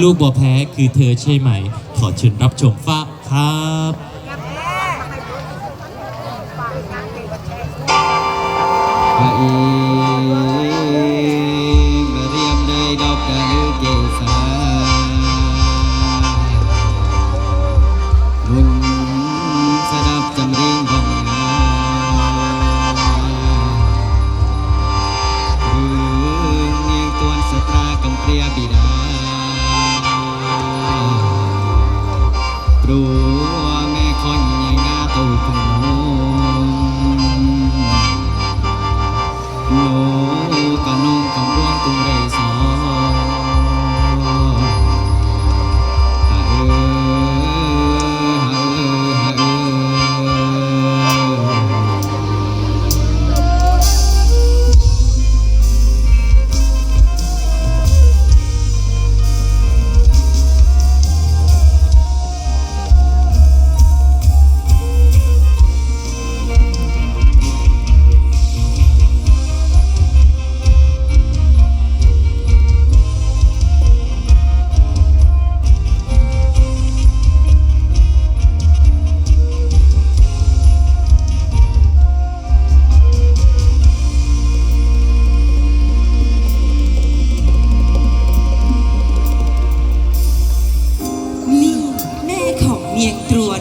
ลูกบัวแพ้คือเธอใช่ไหม ขอเชิญรับชมฟ้าครับอ เมียตรวน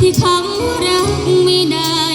ที่คำรักไม่ได้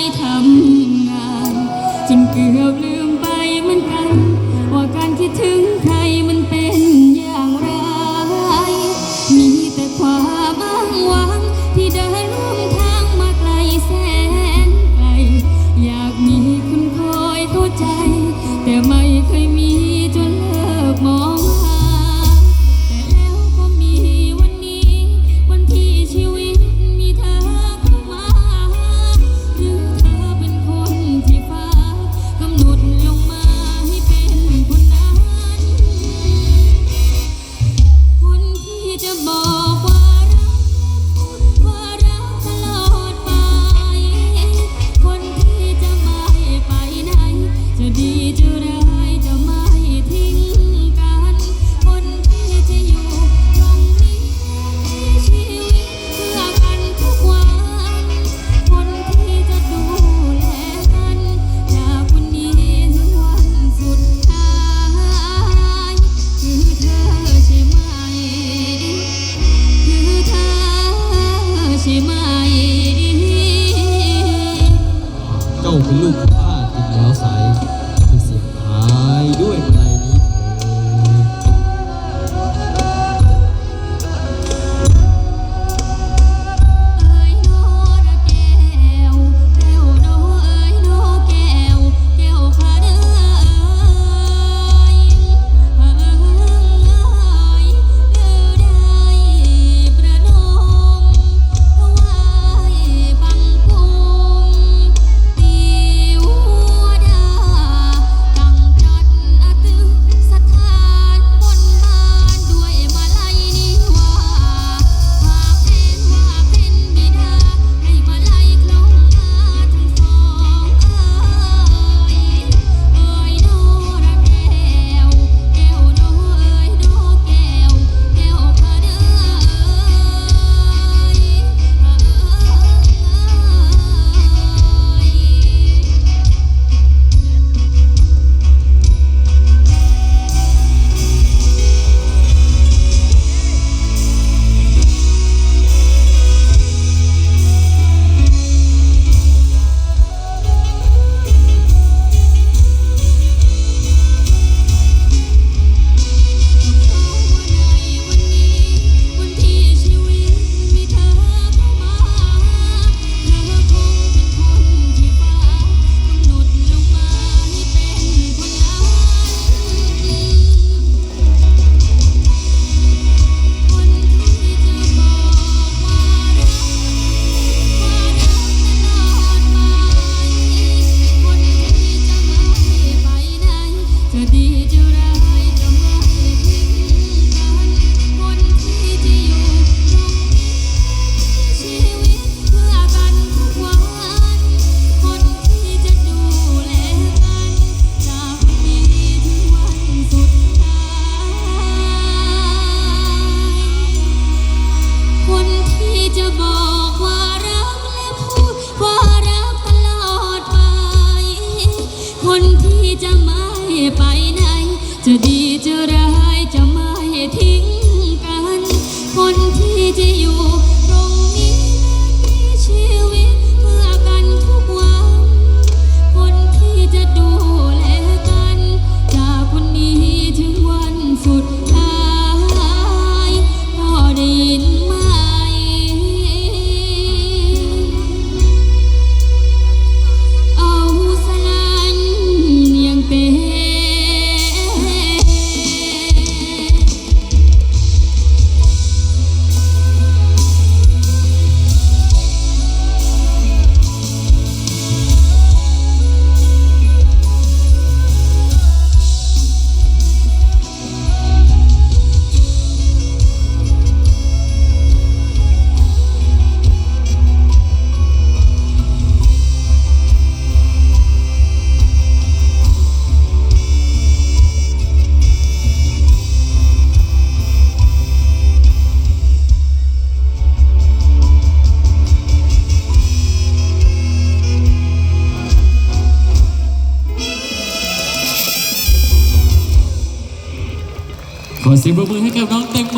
อเสียงปรบมือให้กับน้องแตงโม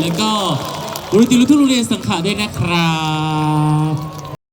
และก็บริติลุทุกโรงเรียนสังขะด้วยนะครับ